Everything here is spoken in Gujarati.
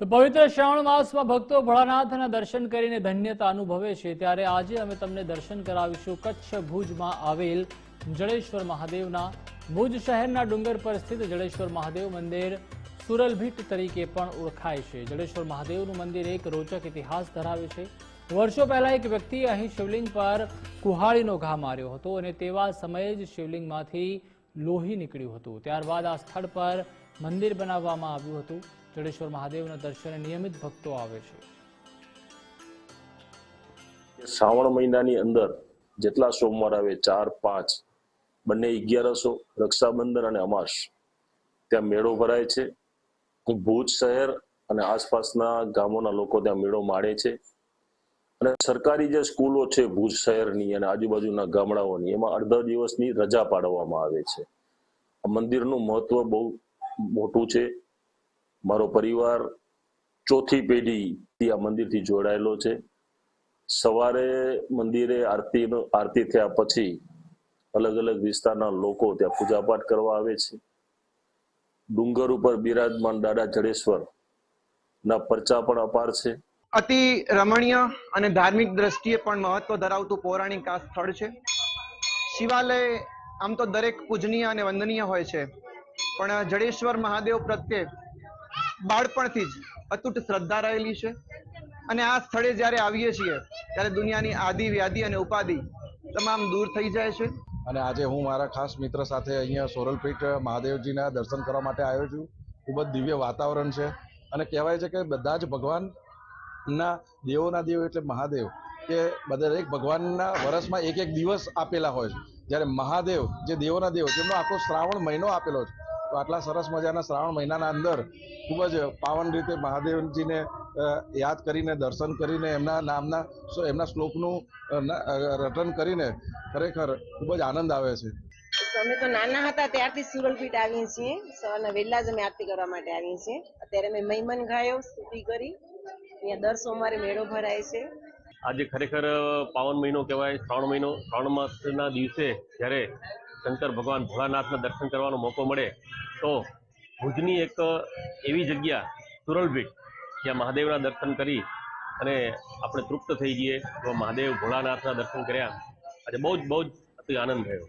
તો પવિત્ર શ્રાવણ માસમાં ભક્તો ભોળાનાથના દર્શન કરીને ધન્યતા અનુભવે છે. ત્યારે આજે અમે તમને દર્શન કરાવીશું કચ્છ ભુજમાં આવેલ જળેશ્વર મહાદેવના, ભુજ શહેરના ડુંગર પર સ્થિત જળેશ્વર મહાદેવ મંદિર સુરલભીટ તરીકે પણ ઓળખાય છે. જળેશ્વર મહાદેવનું મંદિર એક રોચક ઇતિહાસ ધરાવે છે. વર્ષો પહેલા એક વ્યક્તિએ અહીં શિવલિંગ પર કુહાડીનો ઘા માર્યો હતો અને તેવા સમયે જ શિવલિંગમાંથી લોહી નીકળ્યું હતું. ત્યારબાદ આ સ્થળ પર મંદિર બનાવવામાં આવ્યું હતું. જડેશ્વર મહાદેવના દર્શને નિયમિત ભક્તો આવે છે. શ્રાવણ મહિનાની અંદર જેટલા સોમવાર આવે ચાર, પાંચ, બંને અગિયારસો રક્ષાબંધન અને અમાસ ત્યાં મેળો ભરાય છે. ભુજ શહેર અને આસપાસના ગામોના લોકો ત્યાં મેળો માણે છે. અને સરકારી જે સ્કૂલો છે ભુજ શહેરની અને આજુબાજુના ગામડાઓની, એમાં અડધા દિવસની રજા પાડવામાં આવે છે. મંદિરનું મહત્વ બહુ મોટું છે. મારો પરિવાર ચોથી પેઢી આ મંદિરથી જોડાયેલો છે. સવારે મંદિરે આરતી આરતી થયા પછી અલગ અલગ વિસ્તારના લોકો ત્યાં પૂજાપાઠ કરવા આવે છે. ડુંગર ઉપર બિરાજમાન દાદા જડેશ્વર ના પરચા પણ અપાર છે. અતિ રમણીય અને ધાર્મિક દ્રષ્ટિએ પણ મહત્વ ધરાવતું પૌરાણિક આ સ્થળ છે. શિવાલય આમ તો દરેક પૂજનીય અને વંદનીય હોય છે. પણ જડેશ્વર મહાદેવ પ્રત્યે બાળપણથી જ અતૂટ શ્રદ્ધા રહેલી છે. અને આ સ્થળે જ્યારે આવીએ છીએ, ત્યારે દુનિયાની આદિ, વ્યાધિ અને ઉપાધિ તમામ દૂર થઈ જાય છે. અને આજે હું મારા ખાસ મિત્ર સાથે અહીંયા સોરલપીઠ મહાદેવજીના દર્શન કરવા માટે આવ્યો છું. ખૂબ જ દિવ્ય વાતાવરણ છે. અને કહેવાય છે કે બધા જ ભગવાનના દેવોના દેવ એટલે મહાદેવ, કે બધા દરેક ભગવાનના વર્ષમાં એક એક દિવસ આપેલા હોય છે. જ્યારે મહાદેવ, જે દેવોના દેવ, જેમનો આખો શ્રાવણ મહિનો આપેલો છે આટલા સરસ મજાના શ્રાવણ મહિનાના અંદર ખૂબ જ પાવન રીતે મહાદેવજીને યાદ કરીને દર્શન કરીને એમના નામના એમના શ્લોકનું રટન કરીને ખરેખર ખૂબ જ આનંદ આવે છે. અમે તો નાના હતા ત્યારથી સુરલપીઠ આવીએ છીએ. સવારના વહેલા જ અમે આરતી કરવા માટે આવીએ છીએ. અત્યારે અમે મહેમાન ગાયો સ્તુતિ કરી. અહીંયા દર સોમવારે મેળો ભરાય છે. આજે ખરેખર પાવન મહિનો કહેવાય. શ્રાવણ મહિનો શ્રાવણ માસના દિવસે જ્યારે શંકર ભગવાન ભોળાનાથના દર્શન કરવાનો મોકો મળે તો ભુજની એક એવી જગ્યા તુરલભીઠ જ્યાં મહાદેવના દર્શન કરી અને આપણે તૃપ્ત થઈ જઈએ, તો મહાદેવ ભોળાનાથના દર્શન કર્યા. આજે બહુ જ બહુ જ અતિ આનંદ થયો.